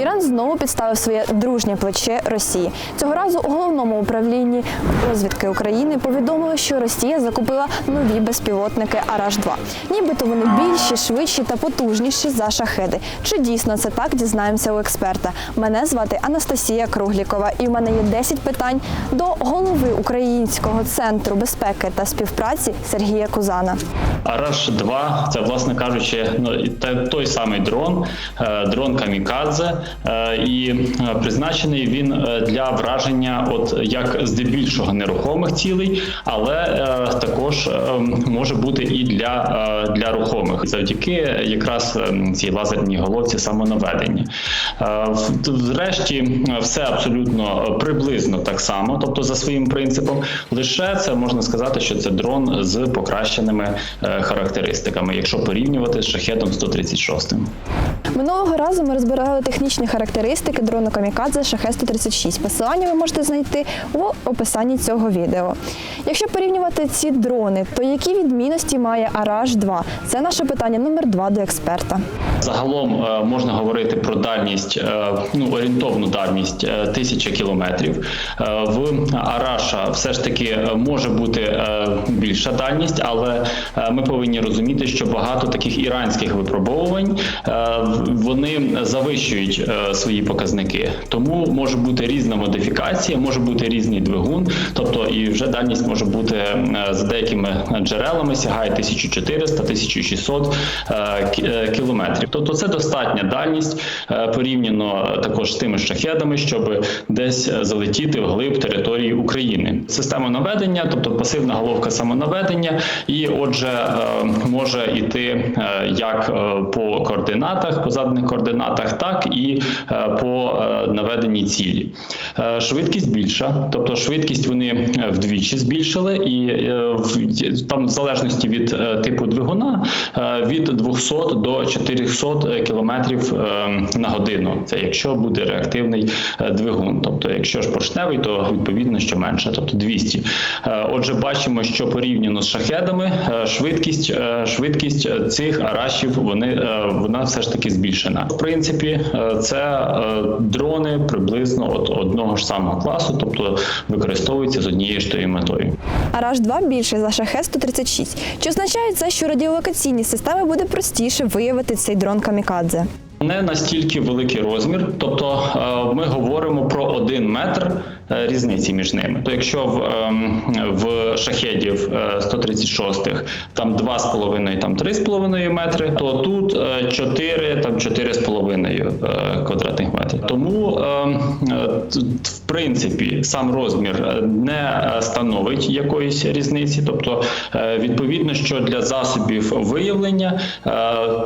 Іран знову підставив своє дружнє плече Росії. Цього разу у головному управлінні розвідки України повідомили, що Росія закупила нові безпілотники Араш 2 Нібито вони більші, швидші та потужніші за шахеди. Чи дійсно це так? Дізнаємося у експерта. Мене звати Анастасія Круглікова, і в мене є 10 питань до голови Українського центру безпеки та співпраці Сергія Кузана. Араш 2 це, власне кажучи, ну той самий дрон, е, дрон Камікадзе, і е, призначений він е, для враження, от як здебільшого нерухомих цілей, але е, також е, може бути і для, е, для рухомих, завдяки якраз е, цій лазерній головці самонаведення. Е, Врешті е, все абсолютно приблизно так само, тобто за своїм принципом. Лише це можна сказати, що це дрон з покращеними е, характеристиками, якщо порівнювати з шахетом 136. Минулого разу ми розбирали технічні характеристики дрону Камікадзе Шахет 136. Посилання ви можете знайти у описанні цього відео. Якщо порівнювати ці дрони, то які відмінності має Араш 2? Це наше питання номер два до експерта. Загалом е, можна говорити про дальність, е, ну орієнтовну дальність е, тисяча кілометрів. В Араша все ж таки може бути більша дальність, але ми повинні розуміти, що багато таких іранських випробовувань вони завищують е, свої показники. Тому може бути різна модифікація, може бути різний двигун, тобто і вже дальність може бути е, за деякими джерелами сягає 1400-1600 е, кі- кілометрів. Тобто це достатня дальність порівняно також з тими шахедами, щоб десь залетіти в глиб території України. Система наведення, тобто пасивна головка самонаведення, і отже е, може йти е, як е, по координатах, по заданих координатах, так і по наведеній цілі. Швидкість більша, тобто швидкість вони вдвічі збільшили, і там в залежності від типу двигуна від 200 до 400 кілометрів е, на годину. Це якщо буде реактивний двигун. Тобто, якщо ж поршневий, то відповідно що менше, тобто 200. Е, Отже, бачимо, що порівняно з шахедами е, швидкість е, швидкість цих арашів вони вона все ж таки збільшена. В принципі, це дрони приблизно от одного ж самого класу, тобто використовуються з однією ж тою метою. Араш 2 більший за Шахет 136. Чи означає це, що радіолокаційні системи буде простіше виявити цей дрон Камікадзе? Не настільки великий розмір, тобто ми говоримо про один метр різниці між ними. То якщо в, ем, в шахедів е, 136-х там 2,5, там 3,5 метри, то тут е, 4, там 4,5 е, квадратних метрів. Тому ем, е, в принципі сам розмір е, не е, становить якоїсь різниці, тобто е, відповідно, що для засобів виявлення е,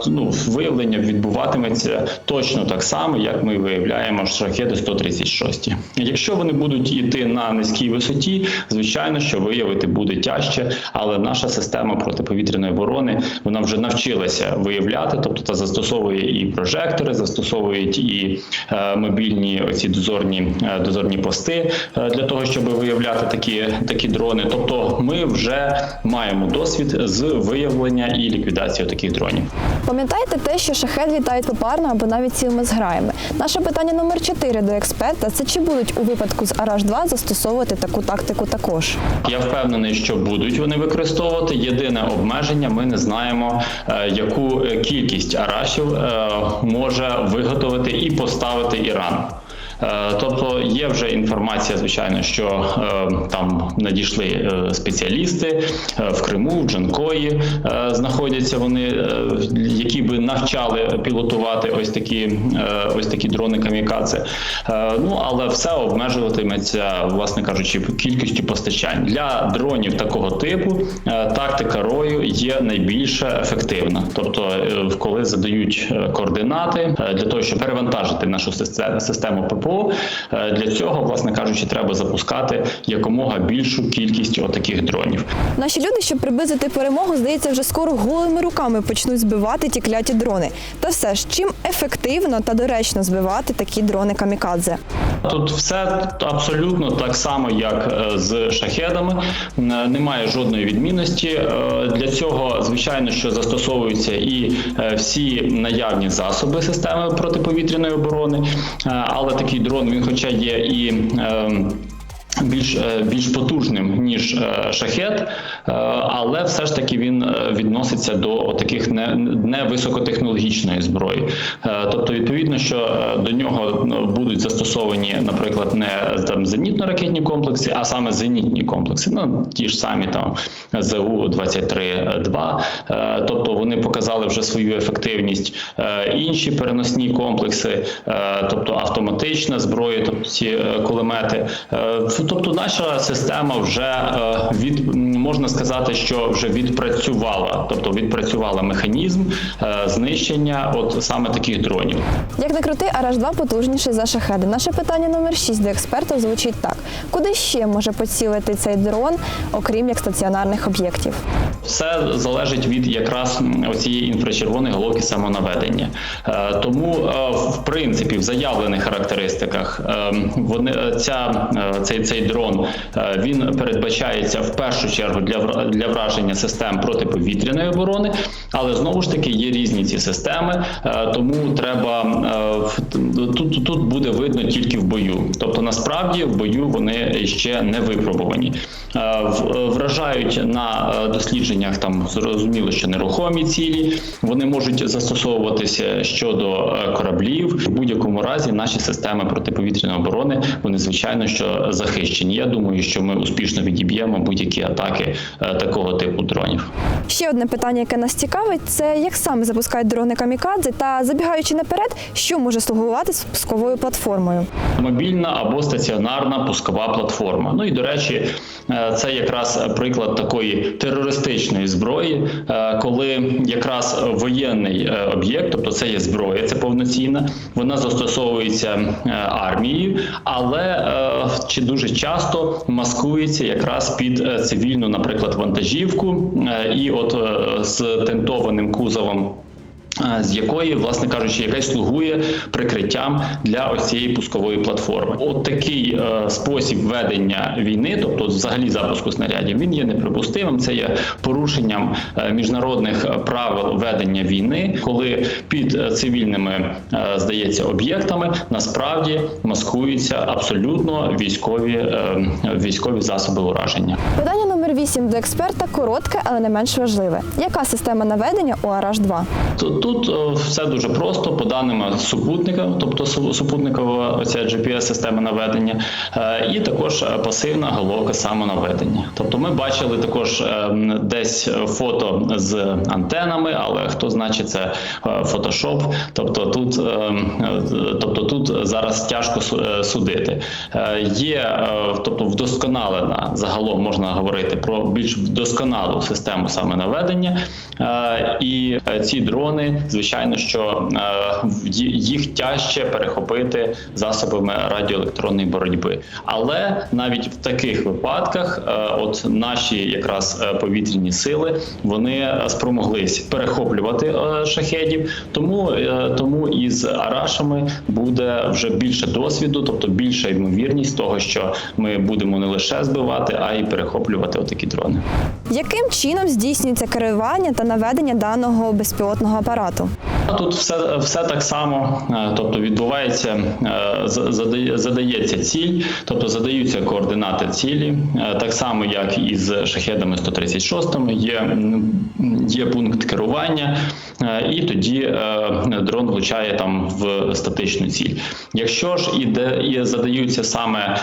ну, виявлення відбуватиметься точно так само, як ми виявляємо шахеди 136. Якщо вони будуть йти на низькій висоті, звичайно, що виявити буде тяжче, але наша система протиповітряної оборони вона вже навчилася виявляти, тобто та застосовує і прожектори, застосовують і е, мобільні оці дозорні е, дозорні пости е, для того, щоб виявляти такі, такі дрони. Тобто, ми вже маємо досвід з виявлення і ліквідації таких дронів. Пам'ятаєте те, що шахет літають попарно або навіть цілими зграями? Наше питання номер 4 до експерта це чи будуть у випадку з Араш 2 застосовувати таку тактику також? Я впевнений, що будуть вони використовувати. Єдине обмеження, ми не знаємо, е, яку кількість арашів е, може виготовити і поставити Іран. Е, Тобто є вже інформація, звичайно, що е, там надійшли е, спеціалісти в Криму, в Джанкої знаходяться вони, які би навчали пілотувати ось такі ось такі дрони камікадзе. Ну але все обмежуватиметься, власне кажучи, кількістю постачань для дронів такого типу. Тактика рою є найбільш ефективна, тобто, коли задають координати для того, щоб перевантажити нашу систе- систему ППО, ППО. Е, Для цього, власне кажучи, треба запускати якомога більшу кількість отаких дронів. Наші люди, щоб приблизити перемогу, здається, вже скоро голими руками почнуть збивати ті кляті дрони. Та все ж, чим ефективно та доречно збивати такі дрони камікадзе? Тут все абсолютно так само, як е, з шахедами. Е, Немає жодної відмінності. Для цього, звичайно, що застосовуються і всі наявні засоби системи протиповітряної оборони. Але такий дрон, він, хоча є і. ем, більш, е, більш потужним ніж е, шахет, е, але все ж таки він відноситься до таких не, не високотехнологічної зброї. Тобто, відповідно, що до нього ну, будуть застосовані, наприклад, не там зенітно-ракетні комплекси, а саме зенітні комплекси. Ну ті ж самі там ЗУ 23 2 Е, Тобто вони показали вже свою ефективність. Інші переносні комплекси, тобто автоматична зброя, тобто ці кулемети. Тобто, наша система вже е, від можна сказати, що вже відпрацювала, тобто відпрацювала механізм е, знищення от саме таких дронів. Як не крути, Араш 2 потужніший за шахеди. Наше питання номер 6 до експертів звучить так: куди ще може поцілити цей дрон, окрім як стаціонарних об'єктів? Все залежить від якраз оцієї інфрачервоної головки самонаведення. Е, Тому, в принципі, в заявлених характеристиках вони ця е, цей, цей дрон е, він передбачається в першу чергу для для враження систем протиповітряної оборони, але знову ж таки є різні ці системи, е, тому треба е, тут, тут буде видно тільки в бою. Тобто, насправді в бою вони ще не випробувані. Вражають на дослідженнях там зрозуміло, що нерухомі цілі вони можуть застосовуватися щодо кораблів. В будь-якому разі наші системи протиповітряної оборони вони звичайно що захищені. Я думаю, що ми успішно відіб'ємо будь-які атаки е, такого типу дронів. Ще одне питання, яке нас цікавить, це як саме запускають дрони камікадзе та забігаючи наперед, що може слугувати з пусковою платформою. мобільна або стаціонарна пускова платформа. Ну і до речі, е, це якраз приклад такої терористичної зброї, е, коли якраз воєнний об'єкт, тобто це є зброя, це повноцінна, вона застосовується армією, але чи дуже часто маскується якраз під е, цивільну, наприклад, вантажівку, е, і от е, з тентованим кузовом з якої, власне кажучи, якась слугує прикриттям для ось цієї пускової платформи. От такий е, спосіб ведення війни, тобто взагалі запуску снарядів, він є неприпустимим. Це є порушенням е, міжнародних правил ведення війни, коли під е, цивільними е, здається об'єктами насправді маскуються абсолютно військові е, військові засоби ураження. Питання 8 до експерта коротке, але не менш важливе. Яка система наведення у Араш 2 Тут, тут е, все дуже просто по даними супутника, тобто супутникова оця GPS-система наведення, е, і також е, пасивна головка самонаведення. Тобто ми бачили також десь фото з антенами, але хто значить це Photoshop, тобто тут, тобто тут зараз тяжко судити. Є тобто вдосконалена загалом можна говорити про більш вдосконалу систему саме наведення, Е, і е, ці дрони, звичайно, що е, їх тяжче перехопити засобами радіоелектронної боротьби. Але навіть в таких випадках, от наші якраз повітряні сили, вони спромоглись перехоплювати шахедів. Тому тому із арашами буде вже більше досвіду, тобто більша ймовірність того, що ми будемо не лише збивати, а й перехоплювати отакі дрони. Яким чином здійснюється керування та наведення даного безпілотного апарату? Тут все, все так само, е, тобто відбувається, е, задає- задається ціль, тобто задаються координати цілі, Е, так само як і з шахедами 136 є, є пункт керування, і тоді дрон влучає там в статичну ціль. Якщо ж іде і задаються саме,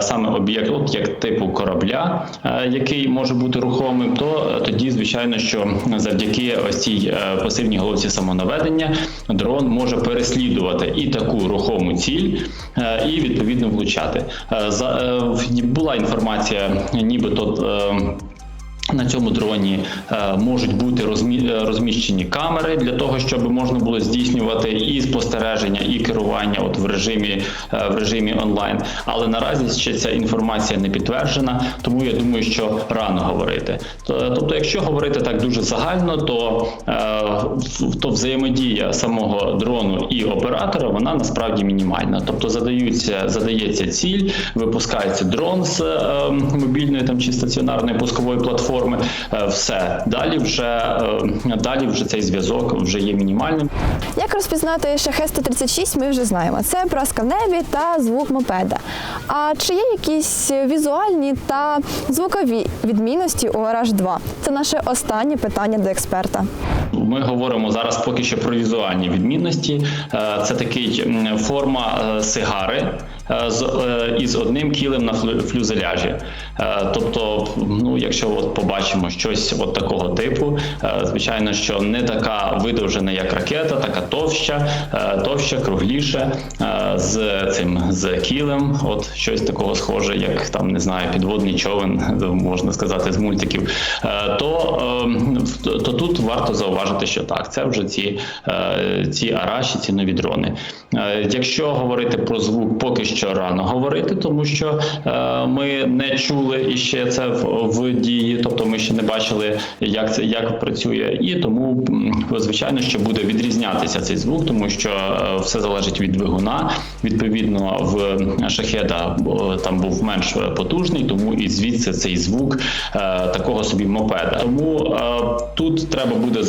саме об'єкт, от як типу корабля, який може бути рухомим, то тоді, звичайно, що завдяки ось цій пасивній головці самонаведення дрон може переслідувати і таку рухому ціль, е, і відповідно влучати. Е, За е, була інформація, нібито. На цьому дроні е, можуть бути е, розміщені камери для того, щоб можна було здійснювати і спостереження, і керування от в режимі е, в режимі онлайн. Але наразі ще ця інформація не підтверджена, тому я думаю, що рано говорити. Тобто, якщо говорити так дуже загально, то, то взаємодія самого дрону і оператора вона насправді мінімальна. Тобто задаються, задається ціль, випускається дрон з е, мобільної там чи стаціонарної пускової платформи. Е, все далі вже е, далі вже цей зв'язок вже є мінімальним. Як розпізнати шахет 136, ми вже знаємо. Це праска в небі та звук мопеда. А чи є якісь візуальні та звукові відмінності у Араш 2? Це наше останнє питання до експерта. Ми говоримо зараз поки що про візуальні відмінності. Е, Це такий форма сигари з е, із одним кілем на флю- флюзеляжі. Е, Тобто, ну якщо от побачимо щось от такого типу, е, звичайно, що не така видовжена, як ракета, така товща, е, товща, кругліша, е, з цим з кілем, от щось такого схоже, як там не знаю, підводний човен, можна сказати, з мультиків. Е, То, ем, то, тут варто зауважити, що так, це вже ці, е, ці араші, ці нові дрони. Е, Якщо говорити про звук, поки що рано говорити, тому що е, ми не чули іще це в, дії, тобто ми ще не бачили, як це як працює, і тому звичайно, що буде відрізнятися цей звук, тому що е, все залежить від двигуна. Відповідно, в шахеда о, там був менш потужний, тому і звідси цей звук е, такого собі мопеда. Тому е, тут треба буде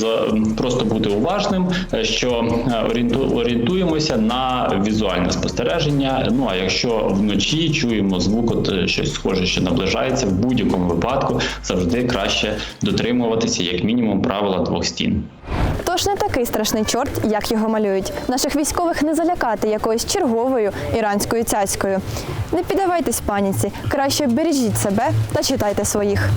просто бути уважним, е, що е, орієнту, орієнтуємося на візуальне спостереження. Ну а якщо вночі чуємо звук, от е, щось схоже, що наближається, в будь-якому випадку завжди краще дотримуватися як мінімум правила двох стін. Тож не такий страшний чорт, як його малюють. Наших військових не залякати якоюсь черговою іранською цяцькою. Не піддавайтесь паніці, краще бережіть себе та читайте своїх.